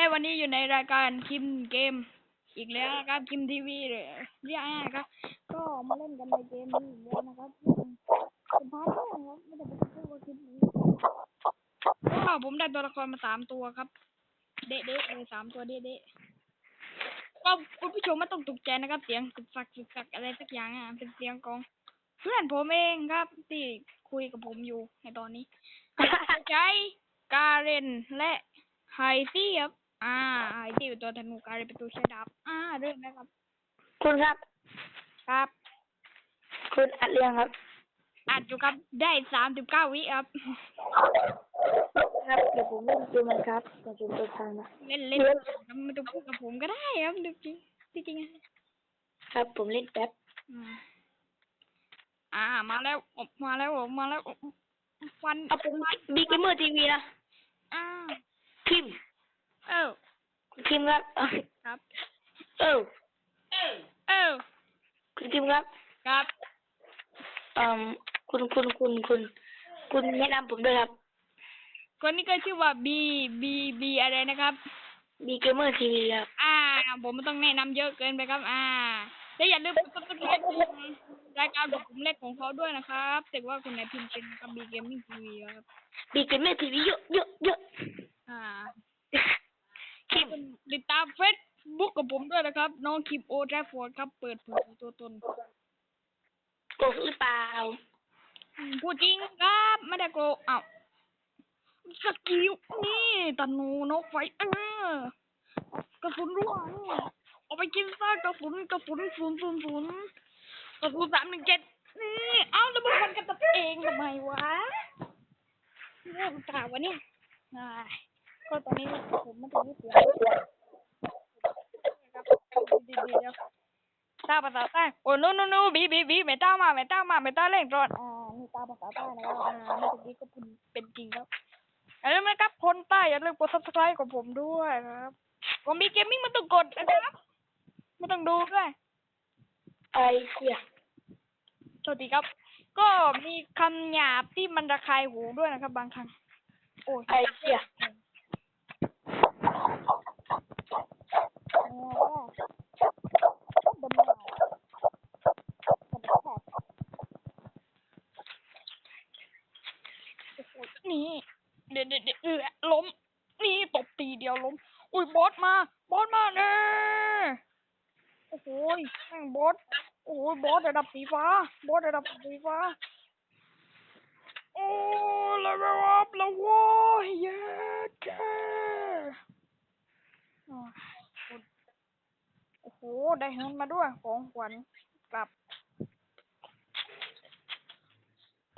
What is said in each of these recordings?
แต่วันนี้อยู่ในรายการคิมเกม อีกแล้วนะครับคิมทีวีเลยเรียกง่ายๆครับ ก็มาเล่นกันในเกมนี้อีกแล้วนะครับเป็นพาร์ทแรกครับไม่ได้เป็นพูดว่าคลิปนี้ก็ผมได้ตัวละครมาสามตัวครับ เด๊ะๆเลยสามตัวเด๊ะๆก็คุณผู้ชมไม่ต้องตกใจนะครับ เสียงสึกสักสึกสักอะไรสักอย่างอะเป็นเสียงของเพื่อนผมเองครับ ที่คุยกับผมอยู่ในตอนนี้ใช้กาเรนและไฮซี่ครับ อ่าไฮซี่เป็นตัวธนูการเรนเป็นตัวใช้ดาบอ่าเริ่มนะครับ คุณครับ ครับ คุณอัดเรียงครับ อัดอยู่ครับ ได้สามสิบเก้าวิครับ ครับเดี๋ยวผมเล่นเกมมันครับเดี๋ยวผมจะทางนะเล่นเล่นครับไม่ต้องพูดกับผมก็ได้ครับจริงจริงจริงๆอะครับ ผมเล่นแป๊บอ่าอ่ามาแล้วออกมาแล้วออกมาแล้วฟันเอาผมบีเกมเมอร์ทีวีนะอ่าคิมเออ คุณคิมครับครับเออเออคุณคิมครับ ครับเอ่อคุณคุณคุณคุณ คุณแนะนำผมด้วยครับ คนนี้ก็ชื่อว่าบีบีบีอะไรนะครับบีเกมเมอร์ทีวีครับ อ่า ผมไม่ต้องแนะนำเยอะเกินไปครับ อ่าและอย่าลืมกดติดตามรายการของผมเล็กของเขาด้วยนะครับแต่ว่าคนไหนพิมพ์เป็นกับบีเกมมิ่งทีวีครับบีเกมเมอร์ทีวีเยอะเยอะเยอะอ่าคิม ติดตามเฟซบุ๊กกับผมด้วยนะครับ น้องคิมโอแทรฟอร์ดครับ เปิดเผยตัวตนโกหกหรือเปล่าอืมพูดจริงครับ ไม่ได้โกงอ้าวสกิลนี่ตะนูนกไฟเออกระสุนรั่วนี่เอาไปกินซะกระสุนกระสุนศูนย์ศูนย์ศูนย์กระสุนสามหนึ่งเจ็ดนี่เอ้าแล้วมันฟันกันตัวเองทำไมวะเรื่องกล่าววะเนี่ยอ่า ก็ตอนนี้ผมไม่ต้องรีบเดีๆเดี๋ยวตาภาษาใต้โอ้นู้นนู้นนู้บีบีบีไม่ต้ามาไม่ต้ามาไม่ต้าเร่งร้อนอ่านี่ตาภาษาใต้นะครับอ่าเมื่อกี้ก็เป็นเป็นจริงครับอย่าลืมนะครับคนใต้อย่าลืมกด subscribe ของผมด้วยครับผมมีเกมมิ่งมันต้องกดนะครับไม่ต้องดูด้วยไอเสียสวัสดีครับ ก็มีคำหยาบที่มันระคายหูด้วยนะครับ บางครั้งโอ้ยไอเสีย นี่เดี๋ยวเดี๋ยวเดี๋ยวเออล้ม นี่ตบตีเดียวล้ม อุ้ยบอส มา บอสมาเน่โอ้โหยแม่งบอส โอ้ยบอสระดับสีฟ้า บอสระดับสีฟ้า โอ้เลเวลอัพแล้วโว้ยเย้แกอ่าโอ้โห ได้เงินมาด้วย ของขวัญกลับ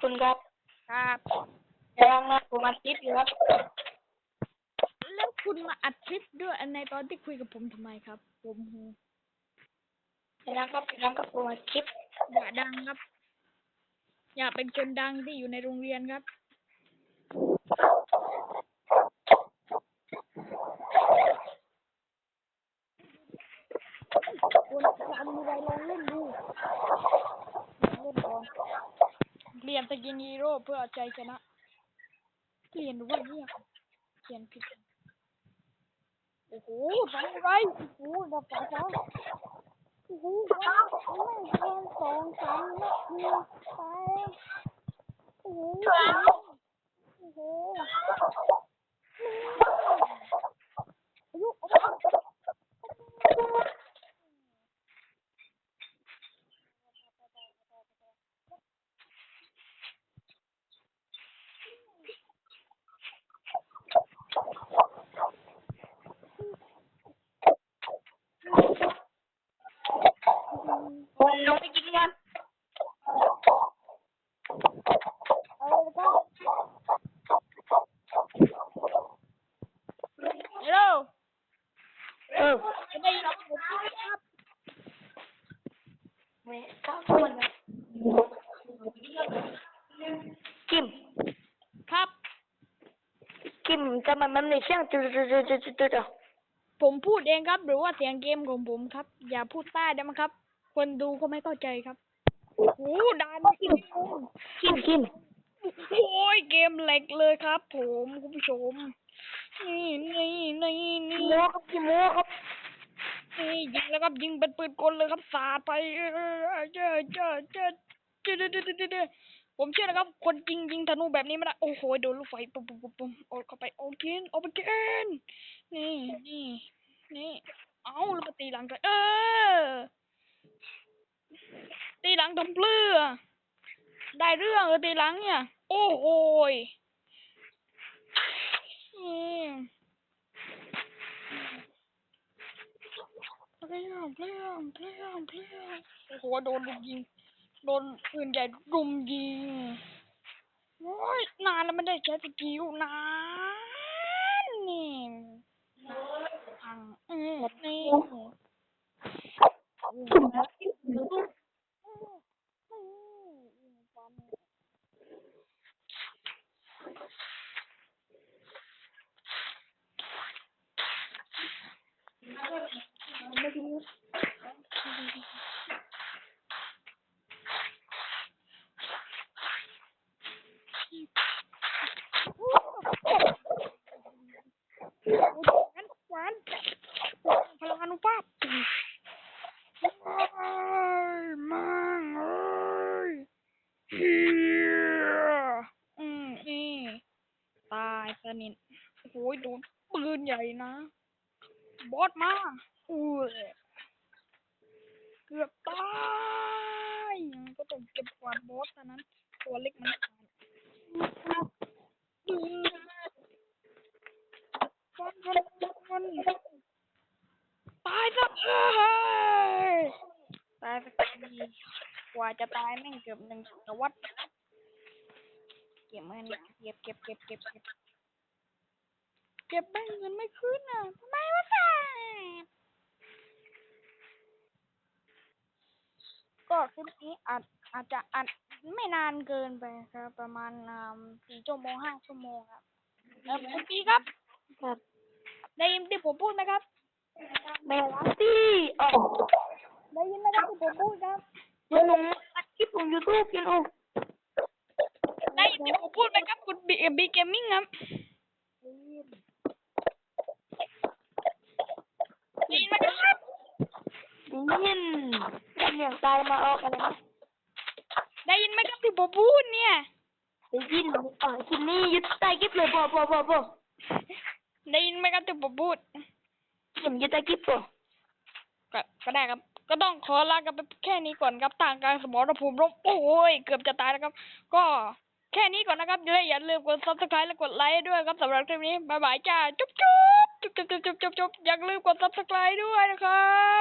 คุณครับ ครับยังนะผมอัดคลิปอยู่ครับแล้ว คุณมาอัดคลิปด้วยอันในตอนที่คุยกับผมทำไมครับ ผมยังครับยังครับผมอัดคลิปอย่าดังครับ อย่าเป็นคนดังที่อยู่ในโรงเรียนครับควรจะมีอะไรลองเล่นดูลองเล่นก่อนเรียนสกินฮีโร่เพื่อเอาใจชนะเรียนรู้ว่าเนี่ยเรียนผิด โอ้โหทำไรโอ้โหดับไฟฟ้าโอ้โหว้าวไม่เกินสองสามนาทีไปโอ้โหโอ้โหอายุเอาไป ลงไปกินกัน เอาเลยครับฮัลโหล เออ จะได้ยินผมครับแม่ก้าวคนนะกิม ครับ กิมจะมันมันในเสียงจุดจุดจุดจุดจุดผมพูดเองครับ หรือว่าเสียงเกมของผมครับ อย่าพูดใต้ได้ไหมครับ คนดูก็ไม่เข้าใจครับโอ้โหดานเกมกิมกิมโอ้ยเกมแหลกเลยครับ ผมคุณผู้ชมนี่นี่นี่นี่โมครับขี้โมครับ ยิงแล้วครับยิงเป็นปืนกลเลยครับสาดไปเจ้าเจ้าเจ้าเจ้าเจ้เจ้เจ้ผมเชื่อนะครับ คนยิงยิงธนูแบบนี้ไม่ได้โอ้โหโดนลูกไฟปุ๊บปุ๊บปุ๊บโอ้เข้าไปโอเกนโอเกนนี่นี่นี่เอาแล้วมาตีหลังกันเออตีหลังทำเปลือได้เรื่องเออตีหลังเนี่ย โอ้โหอืม เปลี่ยนเปลี่ยนเปลี่ยนเปลี่ยนโอ้โหโดนลุมยิง โดนปืนใหญ่รุมยิง โอ้ยนานแล้วไม่ได้ใช้สกิลนานนี่พังอืมนี่ ผมนะยูทูบ ไม่รู้ งั้นหวานพลังอนุภาพโอ้ยมั่งเอ้ยเฮียอืมนี่ตายสนิทโอ้โหโดนปืนใหญ่นะ บอสมาอุ้เกือบตายก็ต้องเก็บกวาดบอสเท่านั้น ตัวเล็กมันตายอืมฟันฟันฟันตายซะเอ้ยตายสักทีกว่าจะตายแม่งเกือบหนึ่งศตวรรษเก็บเงินเก็บเก็บเก็บเก็บเก็บ เก็บแม่งเงินไม่ขึ้นอะทำไมวะแต่ก็คลิปนี้อาจอาจจะอัดไม่นานเกินไปครับ ประมาณอ่าสี่ชั่วโมงห้าชั่วโมงครับเออคุณพี่ครับครับได้ยินที่ผมพูดไหมครับแม่รักที่อ๋อได้ยินไหมครับที่ผมพูดครับเดี๋ยวหนูตัดคลิปของยูทูบกันโอ้ได้ยินที่ผมพูดไหมครับคุณบีบีเกมมิ่งครับได้ ยินไหมครับได้ยินเสียงตายมาออกอะไรนะได้ยินไหมครับที่ผมพูดเนี่ย ได้ยินอ๋อคลิปนี้ยึดใต้คลิปเลยพอพอพอพอได้ยินไหมครับที่ผมพูดเห็นยึดใต้คลิปพอก็ก็ได้ครับ ก็ต้องขอลากันไปแค่นี้ก่อนครับทางการสมรภูมิรบโอ้ยเกือบจะตายแล้วครับ ก็แค่นี้ก่อนนะครับและอย่าลืมกด subscribe และกดไลค์ด้วยครับสำหรับคลิปนี้บ๊ายบายจ้าจุ๊บจุ๊บ จุ๊บจุ๊บจุ๊บจุ๊บจุ๊บอย่าลืมกด subscribe ด้วยนะครับ